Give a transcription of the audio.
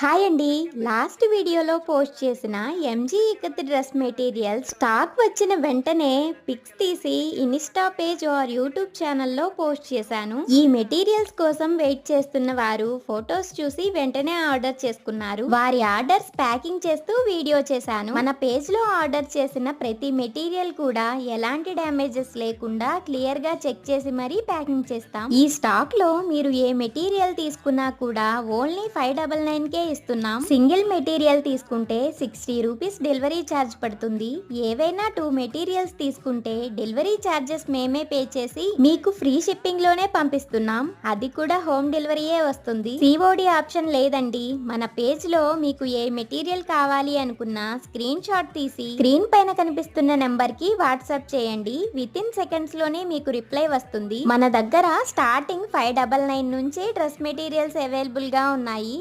Hi అండి. Last వీడియోలో post చేసిన MG ikat dress material stock వచ్చిన వెంటనే పిక్స్ తీసి ఇన్స్టా పేజ్ ఆర్ యూట్యూబ్ ఛానల్లో పోస్ట్ చేశాను. ఈ మెటీరియల్స్ కోసం వెయిట్ చేస్తున్న వారు ఫొటోస్ చూసి వెంటనే ఆర్డర్ చేసుకున్నారు. వారి ఆర్డర్స్ ప్యాకింగ్ చేస్తూ వీడియో చేశాను. మన పేజ్లో ఆర్డర్ చేసిన ప్రతి మెటీరియల్ కూడా ఎలాంటి డ్యామేజెస్ లేకుండా క్లియర్గా చెక్ చేసి మరీ ప్యాకింగ్ చేస్తాం. ఈ స్టాక్లో మీరు ఏ మెటీరియల్ తీసుకున్నా కూడా only five double nine K ఇస్తున్నాం. సింగిల్ మెటీరియల్ తీసుకుంటే సిక్స్టీ రూపీస్ డెలివరీ ఛార్జ్ పడుతుంది. ఏవైనా టూ మెటీరియల్స్ తీసుకుంటే డెలివరీ ఛార్జెస్ మేమే పే చేసి మీకు ఫ్రీ షిప్పింగ్లోనే పంపిస్తున్నాం. అది కూడా హోమ్ డెలివరీయే వస్తుంది. సిఓడి ఆప్షన్ లేదండి. మన పేజ్లో మీకు ఏ మెటీరియల్ కావాలి అనుకున్నా స్క్రీన్ షాట్ తీసి స్క్రీన్ పైన కనిపిస్తున్న నెంబర్కి వాట్సాప్ చేయండి. విత్ ఇన్ సెకండ్స్లోనే మీకు రిప్లై వస్తుంది. మన దగ్గర స్టార్టింగ్ ఫైవ్ డబల్ నైన్ నుంచి డ్రెస్ మెటీరియల్స్ అవైలబుల్గా ఉన్నాయి.